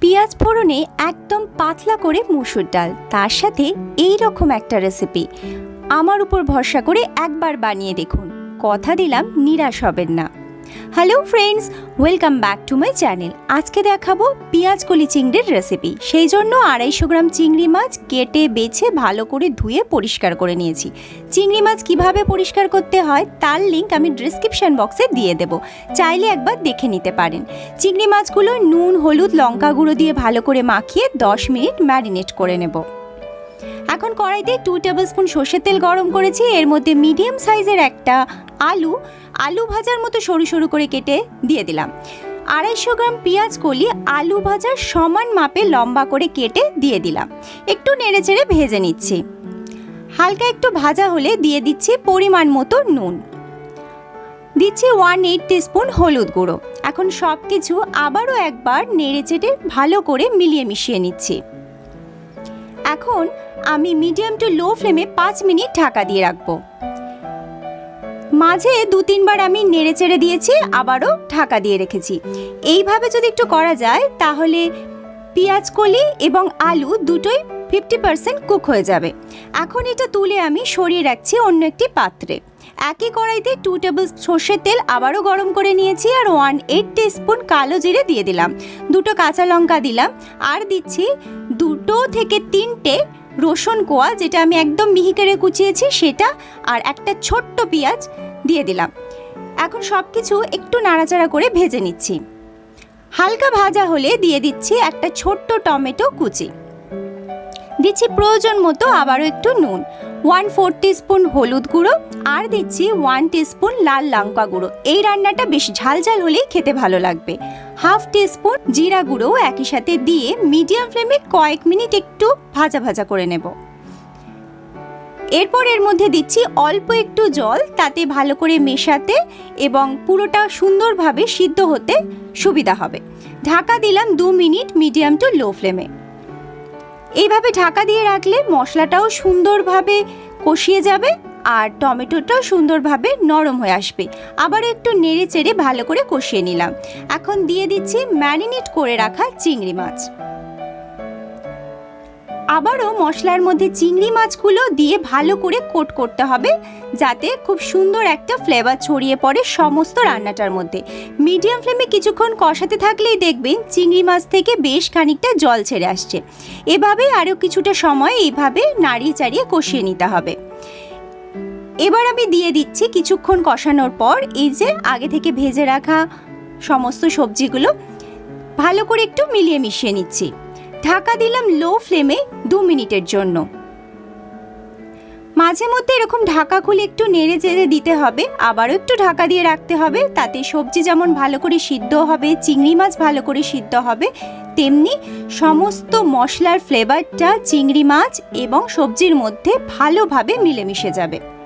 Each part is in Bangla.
পেঁয়াজ ফোড়নে একদম পাতলা করে মুসুর ডাল। তার সাথে এই রকম একটা রেসিপি আমার উপর ভরসা করে একবার বানিয়ে দেখুন। কথা দিলাম, নিরাশ হবেন না। Hello friends welcome back to my channel আজকে দেখাবো পেঁয়াজ কলি চিংড়ির রেসিপি সেই জন্য আড়াইশো গ্রাম চিংড়ি মাছ কেটে, বেছে, ভালো করে ধুয়ে পরিষ্কার করে নিয়েছি। চিংড়ি মাছ কীভাবে পরিষ্কার করতে হয় তার লিঙ্ক আমি ডিসক্রিপশন বক্সে দিয়ে দেবো। চাইলে একবার দেখে নিতে পারেন। চিংড়ি মাছগুলো নুন, হলুদ, লঙ্কা গুঁড়ো দিয়ে ভালো করে মাখিয়ে 10 মিনিট ম্যারিনেট করে নেব। এখন কড়াইতে টু টেবিল স্পুন সর্ষের তেল গরম করেছি। এর মধ্যে মিডিয়াম সাইজের একটা আলু আলু ভাজার মতো সরু সরু করে কেটে দিয়ে দিলাম। আড়াইশো গ্রাম পেঁয়াজ কলি আলু ভাজার সমান মাপে লম্বা করে কেটে দিয়ে দিলাম। একটু নেড়ে চেড়ে ভেজে নিচ্ছি। হালকা একটু ভাজা হলে দিয়ে দিচ্ছি পরিমাণ মতো নুন। দিচ্ছি ওয়ান এইট স্পুন হলুদ গুঁড়ো। এখন সব কিছু আবারও একবার নেড়ে চেড়ে ভালো করে মিলিয়ে মিশিয়ে নিচ্ছি। এখন আমি মিডিয়াম টু লো ফ্লেমে পাঁচ মিনিট ঢাকা দিয়ে রাখব। মাঝে দু তিনবার আমি নেড়ে চেড়ে দিয়েছি, আবারও ঢাকা দিয়ে রেখেছি। এইভাবে যদি একটু করা যায়, তাহলে পেঁয়াজ কলি এবং আলু দুটোই ফিফটি পার্সেন্ট কুক হয়ে যাবে। এখন এটা তুলে আমি সরিয়ে রাখছি অন্য একটি পাত্রে। একই কড়াইতে টু টেবিল সর্ষের তেল আবারও গরম করে নিয়েছি আর ওয়ান এইট স্পুন কালো জিরে দিয়ে দিলাম। দুটো কাঁচা লঙ্কা দিলাম আর দিচ্ছি দুটো থেকে তিনটে রসুন কোয়া যেটা আমি একদম মিহি করে কুচিয়েছি সেটা আর একটা ছোট্ট পেঁয়াজ দিয়ে দিলাম। এখন সব কিছু একটু নাড়াচাড়া করে ভেজে নিচ্ছি। হালকা ভাজা হলে দিয়ে দিচ্ছি একটা ছোট্ট টমেটো কুচি। দিচ্ছি প্রয়োজন মতো আবারও একটু নুন। ওয়ান ফোর স্পুন হলুদ গুঁড়ো আর দিচ্ছি ওয়ান স্পুন লাল লঙ্কা গুঁড়ো। এই রান্নাটা বেশ ঝাল ঝাল হলেই খেতে ভালো লাগবে। হাফ স্পুন জিরা গুঁড়ো একই সাথে দিয়ে মিডিয়াম ফ্লেমে কয়েক মিনিট একটু ভাজা ভাজা করে নেব। এরপর এর মধ্যে দিচ্ছি অল্প একটু জল, তাতে ভালো করে মেশাতে এবং পুরোটা সুন্দরভাবে সিদ্ধ হতে সুবিধা হবে। ঢাকা দিলাম দু মিনিট মিডিয়াম টু লো ফ্লেমে এইভাবে ঢাকা দিয়ে রাখলে মশলাটাও সুন্দরভাবে কষিয়ে যাবে আর টমেটোটাও সুন্দরভাবে নরম হয়ে আসবে। আবার একটু নেড়ে চেড়ে ভালো করে কষিয়ে নিলাম। এখন দিয়ে দিচ্ছি ম্যারিনেট করে রাখা চিংড়ি মাছ। আবারও মশলার মধ্যে চিংড়ি মাছগুলো দিয়ে ভালো করে কোট করতে হবে, যাতে খুব সুন্দর একটা ফ্লেভার ছড়িয়ে পড়ে সমস্ত রান্নাটার মধ্যে। মিডিয়াম ফ্লেমে কিছুক্ষণ কষাতে থাকলেই দেখবেন চিংড়ি মাছ থেকে বেশ খানিকটা জল ছেড়ে আসছে। এভাবে আরও কিছুটা সময় এইভাবে নাড়িয়ে চাড়িয়ে কষিয়ে নিতে হবে। এবার আমি দিয়ে দিচ্ছি কিছুক্ষণ কষানোর পর এই যে আগে থেকে ভেজে রাখা সমস্ত সবজিগুলো, ভালো করে একটু মিলিয়ে মিশিয়ে নিচ্ছি। ঢাকা দিলাম লো ফ্লেমে দু মিনিটের জন্য। মাঝে মধ্যে এরকম ঢাকা খুলে একটু নেড়ে চেড়ে দিতে হবে, আবারও একটু ঢাকা দিয়ে রাখতে হবে, তাতে সবজি যেমন ভালো করে সিদ্ধ হবে, চিংড়ি মাছ ভালো করে সিদ্ধ হবে, তেমনি সমস্ত মশলার ফ্লেভারটা চিংড়ি মাছ এবং সবজির মধ্যে ভালোভাবে মিলেমিশে যাবে।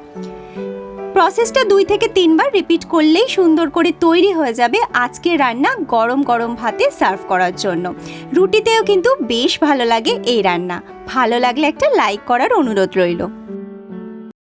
প্রসেসটা দুই থেকে তিনবার রিপিট করলেই সুন্দর করে তৈরি হয়ে যাবে আজকে রান্না গরম গরম ভাতে সার্ভ করার জন্য। রুটিতেও কিন্তু বেশ ভালো লাগে এই রান্না। ভালো লাগলে একটা লাইক করার অনুরোধ রইল।